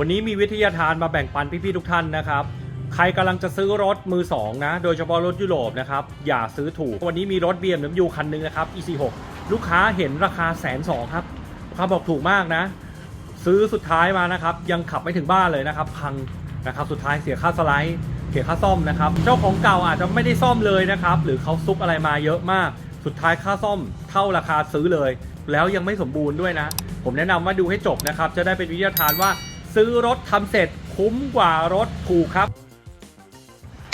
วันนี้มีวิทยาทานมาแบ่งปันพี่ๆทุกท่านนะครับ ใครกำลังจะซื้อรถมือสองนะ โดยเฉพาะรถยุโรปนะครับ อย่าซื้อถูก วันนี้มีรถ BMW คันหนึงนะครับ EC6 ลูกค้าเห็นราคาแสนสองครับลูกค้าบอกถูกมากนะ ซื้อสุดท้ายมานะครับ ยังขับไม่ถึงบ้านเลยนะครับพังนะครับสุดท้ายเสียค่าสไลด์เสียค่าซ่อมนะครับ เจ้าของเก่าอาจจะไม่ได้ซ่อมเลยนะครับหรือเขาซุกอะไรมาเยอะมาก สุดท้ายค่าซ่อมเท่าราคาซื้อเลย แล้วยังไม่สมบูรณ์ด้วยนะ ผมแนะนำว่าดูให้จบนะครับ จะได้เป็นวิทยาทานว่า ซื้อรถทำเสร็จคุ้มกว่ารถถูกครับ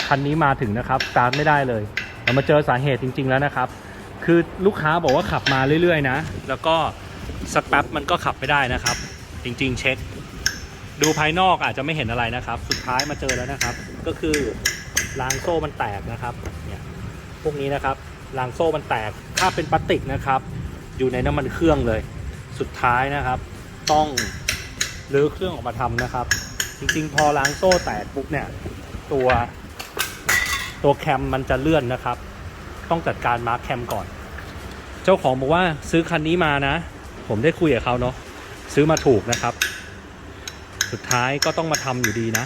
คันนี้มาถึงนะครับสตาร์ทไม่ได้เลย เรามาเจอสาเหตุจริง ๆ แล้วนะครับ คือลูกค้าบอกว่าขับมาเรื่อย ๆ นะ แล้วก็สักแป๊บมันก็ขับไม่ได้นะครับ จริง ๆ เช็ค ดูภายนอกอาจจะไม่เห็นอะไรนะครับ สุดท้ายมาเจอแล้วนะครับ ก็คือรางโซ่มันแตกนะครับเนี่ยพวกนี้นะครับรางโซ่มันแตกถ้าเป็นพลาสติกนะครับ อยู่ในน้ำมันเครื่องเลย สุดท้ายนะครับ ต้อง รื้อเครื่องออกมาทำนะครับ จริงๆ พอรางโซ่แตกปุ๊บเนี่ย ตัวตัวแคมมันจะเลื่อนนะครับ ต้องจัดการมาร์คแคมก่อน เจ้าของบอกว่าซื้อคันนี้มานะ ผมได้คุยกับเขาเนาะซื้อมาถูกนะครับ สุดท้ายก็ต้องมาทำอยู่ดีนะ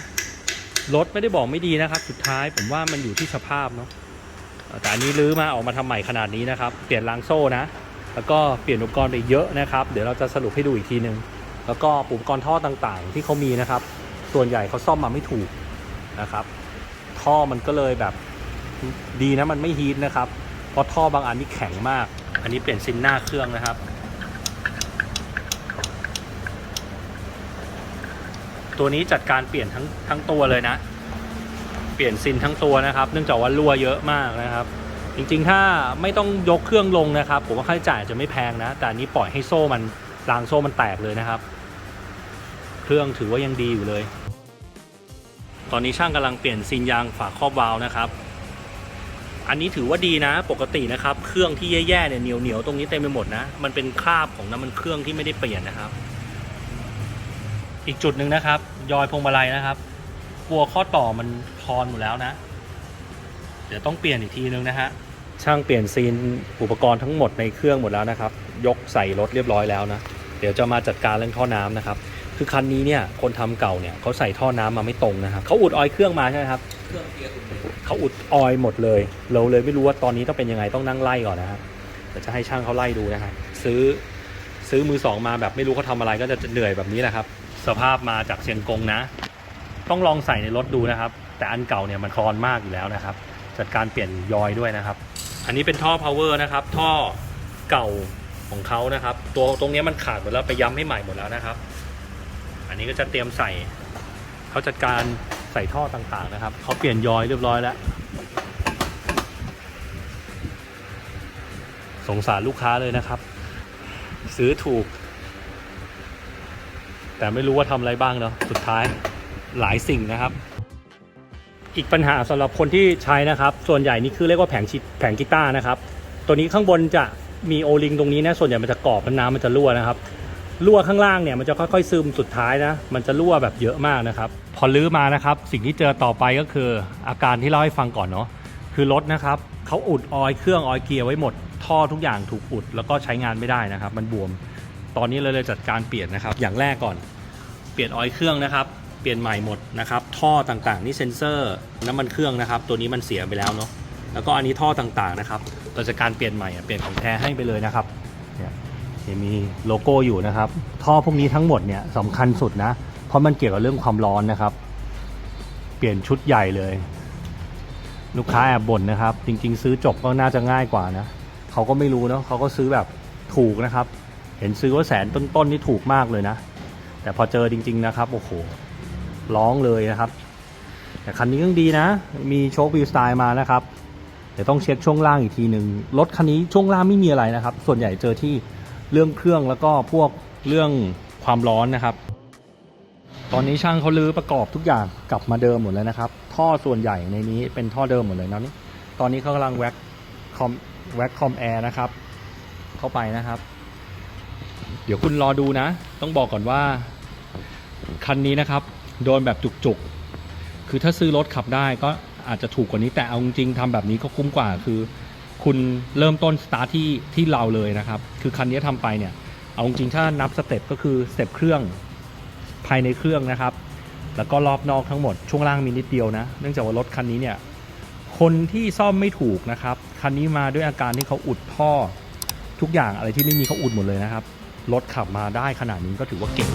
รถไม่ได้บอกไม่ดีนะครับ สุดท้ายผมว่ามันอยู่ที่สภาพเนาะแต่อันนี้รื้อมาออกมาทำใหม่ขนาดนี้นะครับ เปลี่ยนรางโซ่นะ แล้วก็เปลี่ยนอุปกรณ์ไปเยอะนะครับ เดี๋ยวเราจะสรุปให้ดูอีกทีนึง แล้วก็อุปกรณ์ท่อต่างๆ ที่เขามีนะครับ ส่วนใหญ่เขาซ่อมมาไม่ถูกนะครับ ท่อมันก็เลยแบบดีนะมันไม่ฮีทนะครับ เพราะท่อบางอันนี่แข็งมาก อันนี้เปลี่ยนซินหน้าเครื่องนะครับ ตัวนี้จัดการเปลี่ยนทั้งทั้งตัวเลยนะ เปลี่ยนซินทั้งตัวนะครับ เนื่องจากว่ารั่วเยอะมากนะครับ จริงๆถ้าไม่ต้องยกเครื่องลงนะครับ ผมว่าค่าใช้จ่ายจะไม่แพงนะ แต่อันนี้ปล่อยให้โซ่มันรางโซ่มันแตกเลยนะครับ เครื่องถือว่ายังดีอยู่เลย ตอนนี้ช่างกำลังเปลี่ยนซินยางฝาครอบวาล์วนะครับ อันนี้ถือว่าดีนะ ปกตินะครับ เครื่องที่แย่ๆเนี่ยเหนียวๆตรงนี้เต็มไปหมดนะ มันเป็นคราบของน้ำมันเครื่องที่ไม่ได้เปลี่ยนนะครับ อีกจุดหนึ่งนะครับ ยอยพวงมาลัยนะครับ กลัวข้อต่อมันคลอนหมดแล้วนะ เดี๋ยวต้องเปลี่ยนอีกทีนึงนะฮะช่างเปลี่ยนซีนอุปกรณ์ทั้งหมดในเครื่องหมดแล้วนะครับ ยกใส่รถเรียบร้อยแล้วนะ เดี๋ยวจะมาจัดการเรื่องท่อน้ำนะครับ คือคันนี้เนี่ยคนทำเก่าเนี่ยเขาใส่ท่อน้ำมาไม่ตรงนะครับเขาอุดออยล์เครื่องมาใช่ไหมครับเครื่องเกียร์ถุงมือเขาอุดออยล์หมดเลย เราเลยไม่รู้ว่าตอนนี้ต้องเป็นยังไงต้องนั่งไล่ก่อนนะฮะเดี๋ยวจะให้ช่างเขาไล่ดูนะฮะซื้อซื้อมือสองมาแบบไม่รู้เขาทำอะไรก็จะเหนื่อยแบบนี้แหละครับ สภาพมาจากเชียงกงนะ ต้องลองใส่ในรถดูนะครับ แต่อันเก่าเนี่ยมันคลอนมากอยู่แล้วนะครับ จัดการเปลี่ยนยอยด้วยนะครับ อันนี้เป็นท่อ power นะครับ ท่อเก่าของเขานะครับ ตัวตรงเนี้ยมันขาดหมดแล้วไปย้ำให้ใหม่หมดแล้วนะครับ อันนี้ก็จะเตรียมใส่เขาจัดการใส่ท่อต่างๆนะครับเขาเปลี่ยนยอยเรียบร้อยแล้ว สงสารลูกค้าเลยนะครับ ซื้อถูก แต่ไม่รู้ว่าทำอะไรบ้างเนาะสุดท้ายหลายสิ่งนะครับ อีกปัญหาสำหรับคนที่ใช้นะครับ ส่วนใหญ่นี่คือเรียกว่าแผงชิดแผงกีตาร์นะครับ ตัวนี้ข้างบนจะมีโอลิงตรงนี้นะส่วนใหญ่มันจะกรอบแล้วน้ำมันจะรั่วนะครับ รั่วข้างล่างเนี่ยมันจะค่อยๆ ซึมสุดท้ายนะ มันจะรั่วแบบเยอะมากนะครับ พอลื้อมานะครับ สิ่งที่เจอต่อไปก็คืออาการที่เล่าให้ฟังก่อนเนาะคือรถนะครับเขาอุดออยเครื่องออยเกียร์ไว้หมด ท่อทุกอย่างถูกอุดแล้วก็ใช้งานไม่ได้นะครับ มันบวม ตอนนี้เลยเลยจัดการเปลี่ยนนะครับ อย่างแรกก่อน เปลี่ยนออยเครื่องนะครับ เปลี่ยนใหม่หมดนะครับ ท่อต่างๆ นี่เซ็นเซอร์น้ำมันเครื่องนะครับ ตัวนี้มันเสียไปแล้วเนาะแล้วก็อันนี้ท่อต่างๆนะครับเราจะการเปลี่ยนใหม่เปลี่ยนของแท้ให้ไปเลยนะครับ เนี่ยยังมีโลโก้อยู่นะครับ ท่อพวกนี้ทั้งหมดเนี่ยสำคัญสุดนะ เพราะมันเกี่ยวกับเรื่องความร้อนนะครับ เปลี่ยนชุดใหญ่เลย ลูกค้าแอบบ่นนะครับ จริง ๆ ซื้อจบก็น่าจะง่ายกว่านะเขาก็ไม่รู้เนาะเขาก็ซื้อแบบถูกนะครับ เห็นซื้อว่าแสนต้นๆนี่ถูกมากเลยนะ แต่พอเจอจริง ๆ นะครับโอ้โหร้องเลยนะครับ แต่คันนี้ยังดีนะ มีโชควิวสไตล์มานะครับเดี๋ยวต้องเช็คช่วงล่างอีกทีหนึ่งรถคันนี้ช่วงล่างไม่มีอะไรนะครับ ส่วนใหญ่เจอที่ เรื่องเครื่องแล้วก็พวกเรื่องความร้อนนะครับ ตอนนี้ช่างเขาลื้อประกอบทุกอย่างกลับมาเดิมหมดแล้วนะครับ ท่อส่วนใหญ่ในนี้เป็นท่อเดิมหมดเลยนะนี่ตอนนี้เขากำลังแว็กคอมแว็กคอมแอร์นะครับ เข้าไปนะครับ เดี๋ยวคุณรอดูนะ ต้องบอกก่อนว่าคันนี้นะครับ โดนแบบจุกๆ คือถ้าซื้อรถขับได้ก็อาจจะถูกกว่านี้แต่เอาจริงๆทำแบบนี้ก็คุ้มกว่าคือ คุณเริ่มต้นสตาร์ทที่ที่เราเลยนะครับ คือคันนี้ทำไปเนี่ย เอาจริงถ้านับสเต็ปก็คือสเต็ปเครื่องภายในเครื่องนะครับ แล้วก็รอบนอกทั้งหมดช่วงล่างมีนิดเดียวนะ เนื่องจากว่ารถคันนี้เนี่ย คนที่ซ่อมไม่ถูกนะครับ คันนี้มาด้วยอาการที่เขาอุดท่อ ทุกอย่างอะไรที่ไม่มีเขาอุดหมดเลยนะครับ รถขับมาได้ขนาดนี้ก็ถือว่าเก่ง